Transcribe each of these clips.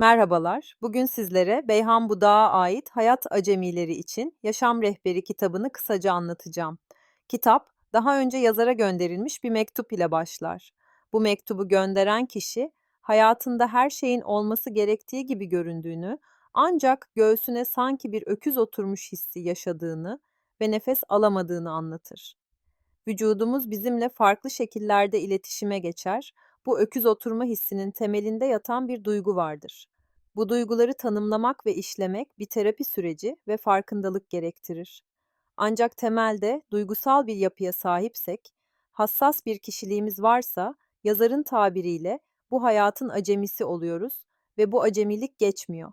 Merhabalar. Bugün sizlere Beyhan Budak'a ait Hayat Acemileri için Yaşam Rehberi kitabını kısaca anlatacağım. Kitap, daha önce yazara gönderilmiş bir mektup ile başlar. Bu mektubu gönderen kişi, hayatında her şeyin olması gerektiği gibi göründüğünü, ancak göğsüne sanki bir öküz oturmuş hissi yaşadığını ve nefes alamadığını anlatır. Vücudumuz bizimle farklı şekillerde iletişime geçer. Bu öküz oturma hissinin temelinde yatan bir duygu vardır. Bu duyguları tanımlamak ve işlemek bir terapi süreci ve farkındalık gerektirir. Ancak temelde duygusal bir yapıya sahipsek, hassas bir kişiliğimiz varsa, yazarın tabiriyle bu hayatın acemisi oluyoruz ve bu acemilik geçmiyor.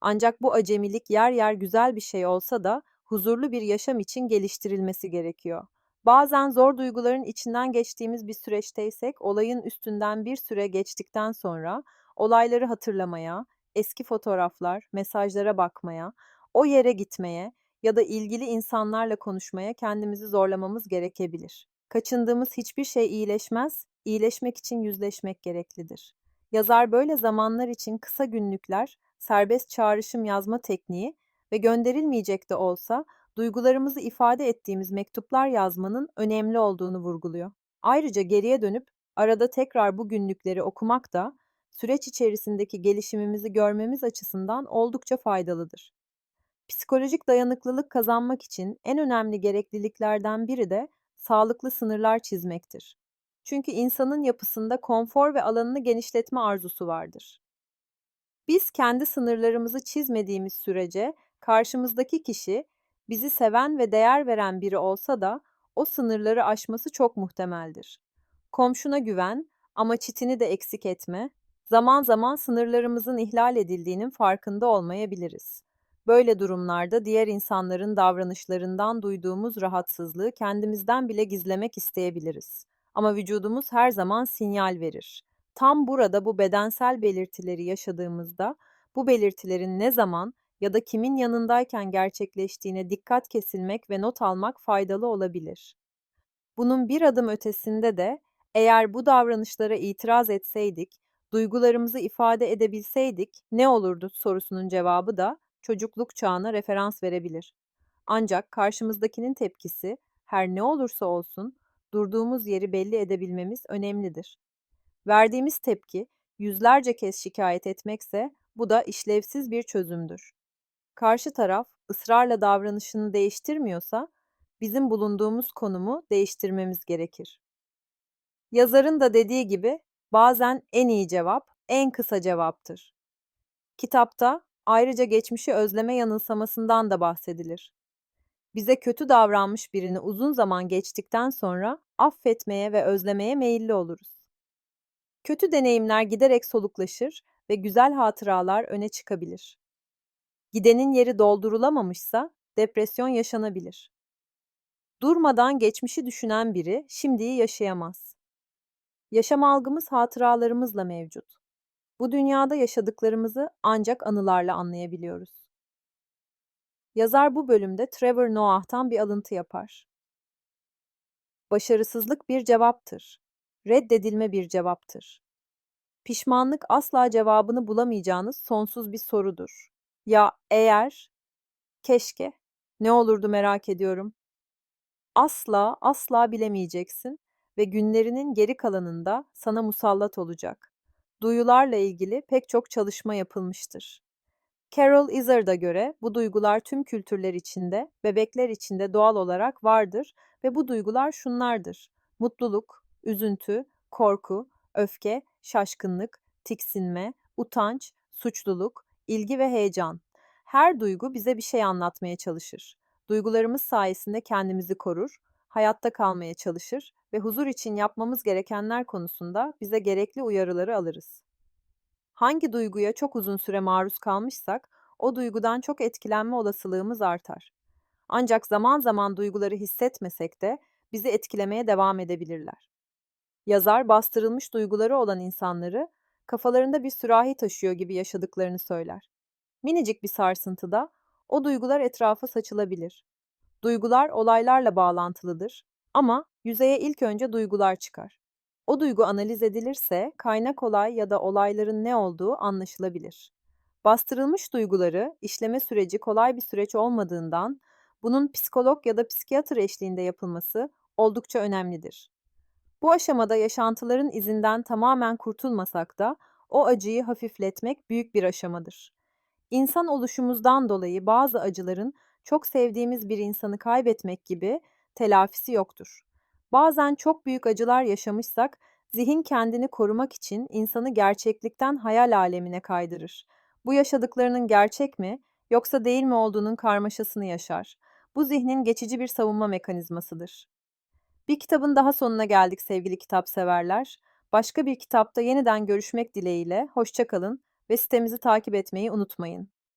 Ancak bu acemilik yer yer güzel bir şey olsa da huzurlu bir yaşam için geliştirilmesi gerekiyor. Bazen zor duyguların içinden geçtiğimiz bir süreçteysek, olayın üstünden bir süre geçtikten sonra olayları hatırlamaya, eski fotoğraflar, mesajlara bakmaya, o yere gitmeye ya da ilgili insanlarla konuşmaya kendimizi zorlamamız gerekebilir. Kaçındığımız hiçbir şey iyileşmez, iyileşmek için yüzleşmek gereklidir. Yazar böyle zamanlar için kısa günlükler, serbest çağrışım yazma tekniği ve gönderilmeyecek de olsa duygularımızı ifade ettiğimiz mektuplar yazmanın önemli olduğunu vurguluyor. Ayrıca geriye dönüp arada tekrar bu günlükleri okumak da süreç içerisindeki gelişimimizi görmemiz açısından oldukça faydalıdır. Psikolojik dayanıklılık kazanmak için en önemli gerekliliklerden biri de sağlıklı sınırlar çizmektir. Çünkü insanın yapısında konfor ve alanını genişletme arzusu vardır. Biz kendi sınırlarımızı çizmediğimiz sürece karşımızdaki kişi bizi seven ve değer veren biri olsa da o sınırları aşması çok muhtemeldir. Komşuna güven ama çitini de eksik etme. Zaman zaman sınırlarımızın ihlal edildiğinin farkında olmayabiliriz. Böyle durumlarda diğer insanların davranışlarından duyduğumuz rahatsızlığı kendimizden bile gizlemek isteyebiliriz. Ama vücudumuz her zaman sinyal verir. Tam burada bu bedensel belirtileri yaşadığımızda bu belirtilerin ne zaman ya da kimin yanındayken gerçekleştiğine dikkat kesilmek ve not almak faydalı olabilir. Bunun bir adım ötesinde de eğer bu davranışlara itiraz etseydik, duygularımızı ifade edebilseydik ne olurdu sorusunun cevabı da çocukluk çağına referans verebilir. Ancak karşımızdakinin tepkisi her ne olursa olsun durduğumuz yeri belli edebilmemiz önemlidir. Verdiğimiz tepki yüzlerce kez şikayet etmekse bu da işlevsiz bir çözümdür. Karşı taraf ısrarla davranışını değiştirmiyorsa bizim bulunduğumuz konumu değiştirmemiz gerekir. Yazarın da dediği gibi bazen en iyi cevap en kısa cevaptır. Kitapta ayrıca geçmişi özleme yanılsamasından da bahsedilir. Bize kötü davranmış birini uzun zaman geçtikten sonra affetmeye ve özlemeye meyilli oluruz. Kötü deneyimler giderek soluklaşır ve güzel hatıralar öne çıkabilir. Gidenin yeri doldurulamamışsa depresyon yaşanabilir. Durmadan geçmişi düşünen biri şimdiyi yaşayamaz. Yaşam algımız hatıralarımızla mevcut. Bu dünyada yaşadıklarımızı ancak anılarla anlayabiliyoruz. Yazar bu bölümde Trevor Noah'tan bir alıntı yapar. Başarısızlık bir cevaptır. Reddedilme bir cevaptır. Pişmanlık asla cevabını bulamayacağınız sonsuz bir sorudur. Ya eğer, keşke, ne olurdu merak ediyorum. Asla, asla bilemeyeceksin ve günlerinin geri kalanında sana musallat olacak. Duyularla ilgili pek çok çalışma yapılmıştır. Carol Izard'a göre bu duygular tüm kültürler içinde, bebekler içinde doğal olarak vardır ve bu duygular şunlardır. Mutluluk, üzüntü, korku, öfke, şaşkınlık, tiksinme, utanç, suçluluk, ilgi ve heyecan. Her duygu bize bir şey anlatmaya çalışır. Duygularımız sayesinde kendimizi korur, hayatta kalmaya çalışır ve huzur için yapmamız gerekenler konusunda bize gerekli uyarıları alırız. Hangi duyguya çok uzun süre maruz kalmışsak, o duygudan çok etkilenme olasılığımız artar. Ancak zaman zaman duyguları hissetmesek de bizi etkilemeye devam edebilirler. Yazar bastırılmış duyguları olan insanları kafalarında bir sürahi taşıyor gibi yaşadıklarını söyler. Minicik bir sarsıntıda o duygular etrafa saçılabilir. Duygular olaylarla bağlantılıdır ama yüzeye ilk önce duygular çıkar. O duygu analiz edilirse kaynak olay ya da olayların ne olduğu anlaşılabilir. Bastırılmış duyguları işleme süreci kolay bir süreç olmadığından bunun psikolog ya da psikiyatr eşliğinde yapılması oldukça önemlidir. Bu aşamada yaşantıların izinden tamamen kurtulmasak da o acıyı hafifletmek büyük bir aşamadır. İnsan oluşumuzdan dolayı bazı acıların çok sevdiğimiz bir insanı kaybetmek gibi telafisi yoktur. Bazen çok büyük acılar yaşamışsak zihin kendini korumak için insanı gerçeklikten hayal alemine kaydırır. Bu yaşadıklarının gerçek mi yoksa değil mi olduğunun karmaşasını yaşar. Bu zihnin geçici bir savunma mekanizmasıdır. Bir kitabın daha sonuna geldik sevgili kitap severler. Başka bir kitapta yeniden görüşmek dileğiyle hoşça kalın ve sitemizi takip etmeyi unutmayın.